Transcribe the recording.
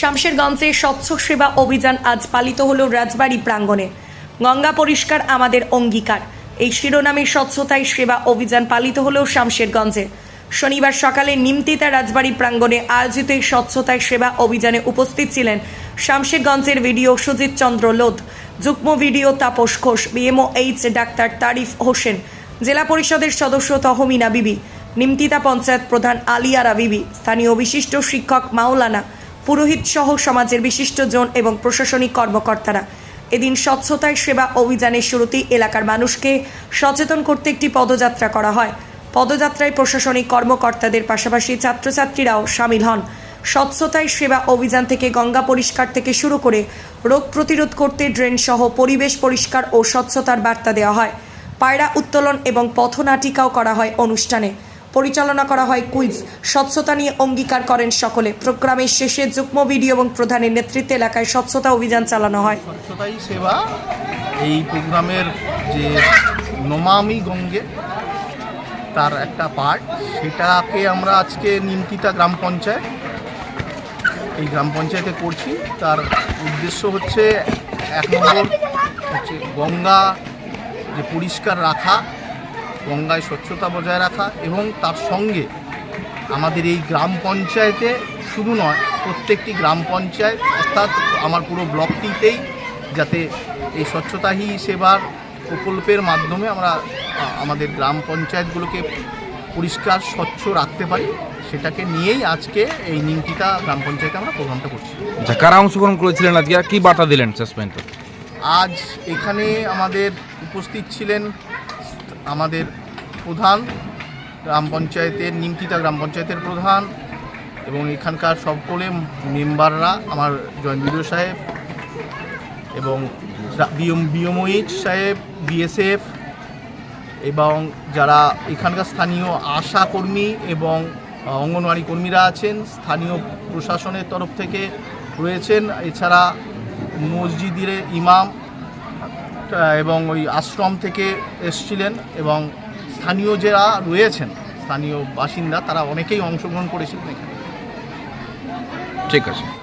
শামশেরগঞ্জে স্বচ্ছ সেবা অভিযান আজ পালিত হলো রাজবাড়ী প্রাঙ্গণে। গঙ্গা পরিষ্কার আমাদের অঙ্গীকার। এই শিরোনামে স্বচ্ছতায় সেবা অভিযান পালিত হলো শামশেরগঞ্জে। শনিবার সকালে নিমতিতা রাজবাড়ি প্রাঙ্গণে আয়োজিত এই স্বচ্ছতায় সেবা অভিযানে উপস্থিত ছিলেন শামশেরগঞ্জের ভিডিও সুজিত চন্দ্র লোধ, যুগ্ম BDO Tapas Ghosh BMO H doctor Tarif Hossain, জেলা পরিষদের সদস্য তহমিনা বিবি, নিমতিতা পঞ্চায়েত প্রধান আলিয়ারা বিবি, স্থানীয় বিশিষ্ট শিক্ষক মাওলানা পুরোহিত সহ সমাজের বিশিষ্ট জন এবং প্রশাসনিক কর্মকর্তারা। এদিন স্বচ্ছতায় সেবা অভিযানের শুরুতেই এলাকার মানুষকে সচেতন করতে একটি পদযাত্রা করা হয়। পদযাত্রায় প্রশাসনিক কর্মকর্তাদের পাশাপাশি ছাত্রছাত্রীরাও সামিল হন। স্বচ্ছতায় সেবা অভিযান থেকে গঙ্গা পরিষ্কার থেকে শুরু করে রোগ প্রতিরোধ করতে ড্রেন সহ পরিবেশ পরিষ্কার ও স্বচ্ছতার বার্তা দেওয়া হয়। পায়রা উত্তোলন এবং পথনাটিকাও করা হয় অনুষ্ঠানে। পরিচালনা করা হয় কুইজ স্বচ্ছতা নিয়ে অঙ্গীকার করেন সকলে। প্রোগ্রামের শেষে যুগ্ম ভিডিও এবং প্রধানের নেতৃত্বে এলাকায় স্বচ্ছতা অভিযান চালানো হয়। স্বচ্ছতাই সেবা। এই প্রোগ্রামের যে নমামি গঙ্গে, তার একটা পার্ট সেটাকে আমরা আজকে নিমতিতা গ্রাম পঞ্চায়েত, এই গ্রাম পঞ্চায়েতে করছি। তার উদ্দেশ্য হচ্ছে এক নম্বর হচ্ছে গঙ্গা যে পরিষ্কার রাখা গঙ্গায় স্বচ্ছতা বজায় রাখা এবং তার সঙ্গে আমাদের এই গ্রাম পঞ্চায়েতে শুধু নয় প্রত্যেকটি গ্রাম পঞ্চায়েত অর্থাৎ আমার পুরো ব্লকটিতেই যাতে এই স্বচ্ছতা হি সেবার প্রকল্পের মাধ্যমে আমরা আমাদের গ্রাম পঞ্চায়েতগুলোকে পরিষ্কার স্বচ্ছ রাখতে পারি সেটাকে নিয়েই আজকে এই নিমতিতা গ্রাম পঞ্চায়েতে আমরা প্রোগ্রামটা করছি। আচ্ছা কারা অংশগ্রহণ করেছিলেন আজকে? কি বার্তা দিলেন সাসপেন্ড? আজ এখানে আমাদের উপস্থিত ছিলেন আমাদের প্রধান গ্রাম পঞ্চায়েতের নিমতিতা গ্রাম পঞ্চায়েতের প্রধান এবং এখানকার সকলে মেম্বাররা আমার জয়েন্ট সাহেব এবং বিএমওইচ সাহেব, বিএসএফ এবং যারা এখানকার স্থানীয় আশা কর্মী এবং অঙ্গনওয়াড়ি কর্মীরা আছেন, স্থানীয় প্রশাসনের তরফ থেকে রয়েছেন। এছাড়া মসজিদের ইমাম এবং ওই আশ্রম থেকে এসছিলেন এবং স্থানীয় যারা রয়েছেন, স্থানীয় বাসিন্দা, তারা অনেকেই অংশগ্রহণ করেছিলেন এখানে। ঠিক আছে।